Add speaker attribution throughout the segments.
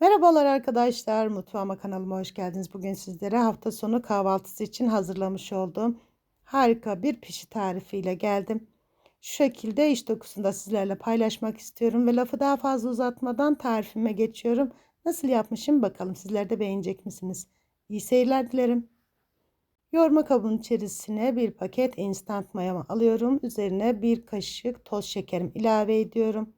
Speaker 1: Merhabalar arkadaşlar, mutfağıma kanalıma hoş geldiniz. Bugün sizlere hafta sonu kahvaltısı için hazırlamış olduğum harika bir pişi tarifiyle geldim. Şu şekilde iç dokusunu da sizlerle paylaşmak istiyorum ve lafı daha fazla uzatmadan tarifime geçiyorum. Nasıl yapmışım bakalım sizler de beğenecek misiniz? İyi seyirler dilerim. Yoğurma kabının içerisine bir paket instant mayamı alıyorum. Üzerine bir kaşık toz şekerim ilave ediyorum.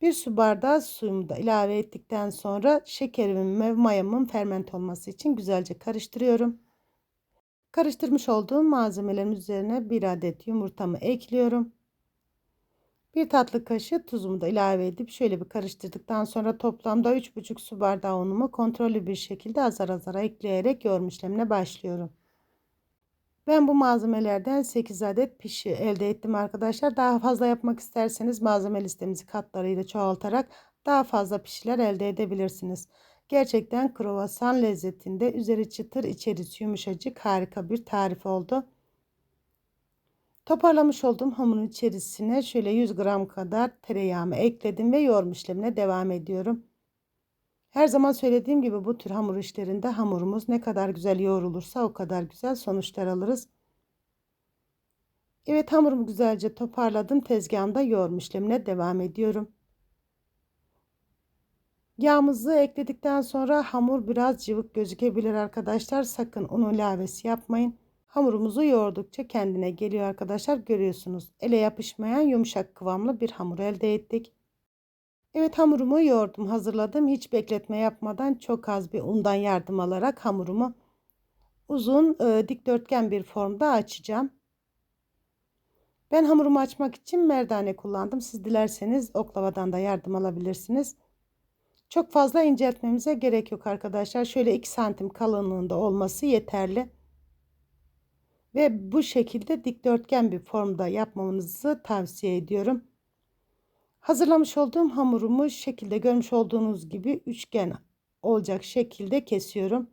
Speaker 1: Bir su bardağı suyumu da ilave ettikten sonra şekerimin ve mayamın ferment olması için güzelce karıştırıyorum. Karıştırmış olduğum malzemelerin üzerine bir adet yumurtamı ekliyorum. Bir tatlı kaşığı tuzumu da ilave edip şöyle bir karıştırdıktan sonra toplamda 3,5 su bardağı unumu kontrollü bir şekilde azar azar ekleyerek yoğurma işlemine başlıyorum. Ben bu malzemelerden 8 adet pişi elde ettim arkadaşlar. Daha fazla yapmak isterseniz malzeme listemizi katlarıyla çoğaltarak daha fazla pişiler elde edebilirsiniz. Gerçekten kruvasan lezzetinde üzeri çıtır içerisi yumuşacık harika bir tarif oldu. Toparlamış olduğum hamurun içerisine şöyle 100 gram kadar tereyağımı ekledim ve yoğurma işlemine devam ediyorum. Her zaman söylediğim gibi bu tür hamur işlerinde hamurumuz ne kadar güzel yoğrulursa o kadar güzel sonuçlar alırız. Evet hamurumu güzelce toparladım. Tezgahımda yoğurma işlemine devam ediyorum. Yağımızı ekledikten sonra hamur biraz cıvık gözükebilir arkadaşlar. Sakın un ilavesi yapmayın. Hamurumuzu yoğurdukça kendine geliyor arkadaşlar. Görüyorsunuz. Ele yapışmayan yumuşak kıvamlı bir hamur elde ettik. Evet hamurumu yoğurdum hazırladım. Hiç bekletme yapmadan çok az bir undan yardım alarak hamurumu uzun e, dikdörtgen bir formda açacağım. Ben hamurumu açmak için merdane kullandım. Siz dilerseniz oklavadan da yardım alabilirsiniz. Çok fazla inceltmemize gerek yok arkadaşlar. Şöyle 2 santim kalınlığında olması yeterli. Ve bu şekilde dikdörtgen bir formda yapmamızı tavsiye ediyorum. Hazırlamış olduğum hamurumu şekilde görmüş olduğunuz gibi üçgen olacak şekilde kesiyorum.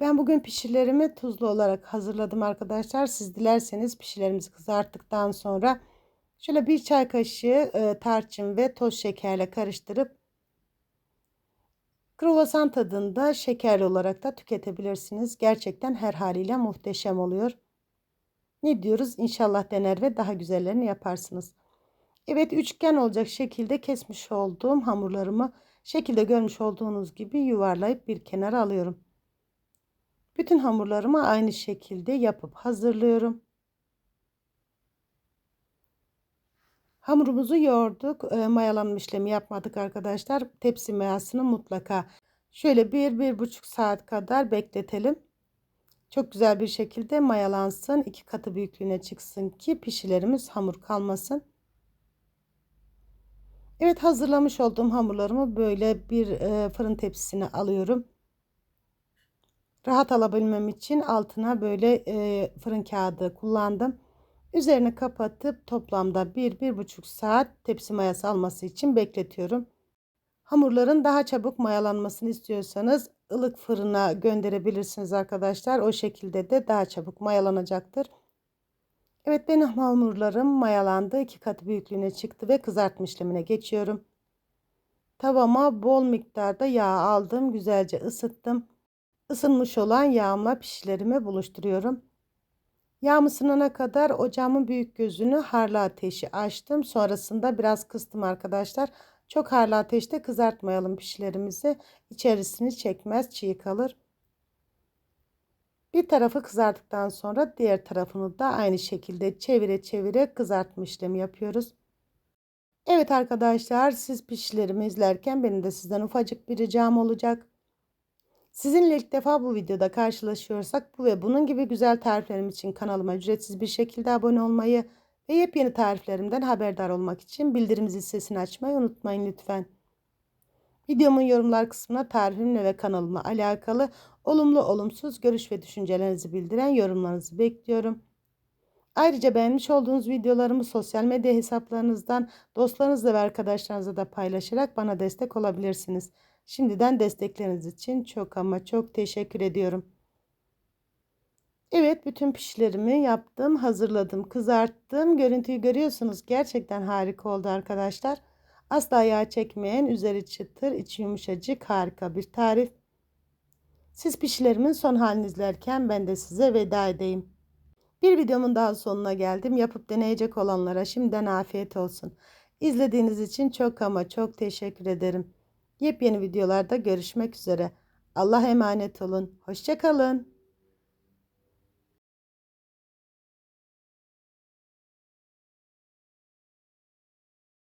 Speaker 1: Ben bugün pişilerimi tuzlu olarak hazırladım arkadaşlar. Siz dilerseniz pişilerimizi kızarttıktan sonra şöyle bir çay kaşığı e, tarçın ve toz şekerle karıştırıp kruvasan tadında şekerli olarak da tüketebilirsiniz. Gerçekten her haliyle muhteşem oluyor. Ne diyoruz? İnşallah dener ve daha güzellerini yaparsınız. Evet üçgen olacak şekilde kesmiş olduğum hamurlarımı şekilde görmüş olduğunuz gibi yuvarlayıp bir kenara alıyorum. Bütün hamurlarımı aynı şekilde yapıp hazırlıyorum. Hamurumuzu yoğurduk. E, mayalanma işlemi yapmadık arkadaşlar. Tepsi mayasını mutlaka şöyle bir, bir buçuk saat kadar bekletelim. Çok güzel bir şekilde mayalansın. iki katı büyüklüğüne çıksın ki pişilerimiz hamur kalmasın. Evet hazırlamış olduğum hamurlarımı böyle bir e, fırın tepsisine alıyorum. Rahat alabilmem için altına böyle e, fırın kağıdı kullandım. Üzerine kapatıp toplamda 1-1,5 saat tepsi mayası alması için bekletiyorum. Hamurların daha çabuk mayalanmasını istiyorsanız ılık fırına gönderebilirsiniz arkadaşlar. O şekilde de daha çabuk mayalanacaktır. Evet benim hamurlarım mayalandı. iki katı büyüklüğüne çıktı ve kızartma işlemine geçiyorum. Tavama bol miktarda yağ aldım. Güzelce ısıttım. Isınmış olan yağımla pişilerimi buluşturuyorum. Yağım ısınana kadar ocağımın büyük gözünü harlı ateşi açtım. Sonrasında biraz kıstım arkadaşlar. Çok harlı ateşte kızartmayalım pişilerimizi. İçerisini çekmez çiğ kalır. Bir tarafı kızardıktan sonra diğer tarafını da aynı şekilde çevire çevire kızartma işlemi yapıyoruz. Evet arkadaşlar siz pişilerimi izlerken benim de sizden ufacık bir ricam olacak. Sizinle ilk defa bu videoda karşılaşıyorsak bu ve bunun gibi güzel tariflerim için kanalıma ücretsiz bir şekilde abone olmayı ve yepyeni tariflerimden haberdar olmak için bildirim zil sesini açmayı unutmayın lütfen. Videomun yorumlar kısmına tarifimle ve kanalıma alakalı olumlu olumsuz görüş ve düşüncelerinizi bildiren yorumlarınızı bekliyorum. Ayrıca beğenmiş olduğunuz videolarımı sosyal medya hesaplarınızdan dostlarınızla ve arkadaşlarınızla da paylaşarak bana destek olabilirsiniz. Şimdiden destekleriniz için çok ama çok teşekkür ediyorum. Evet bütün pişlerimi yaptım, hazırladım, kızarttım. Görüntüyü görüyorsunuz. Gerçekten harika oldu arkadaşlar. Asla yağ çekmeyen, üzeri çıtır, içi yumuşacık harika bir tarif. Siz pişilerimin son halini izlerken ben de size veda edeyim. Bir videomun daha sonuna geldim. Yapıp deneyecek olanlara şimdiden afiyet olsun. İzlediğiniz için çok ama çok teşekkür ederim. Yepyeni videolarda görüşmek üzere. Allah emanet olun. Hoşçakalın.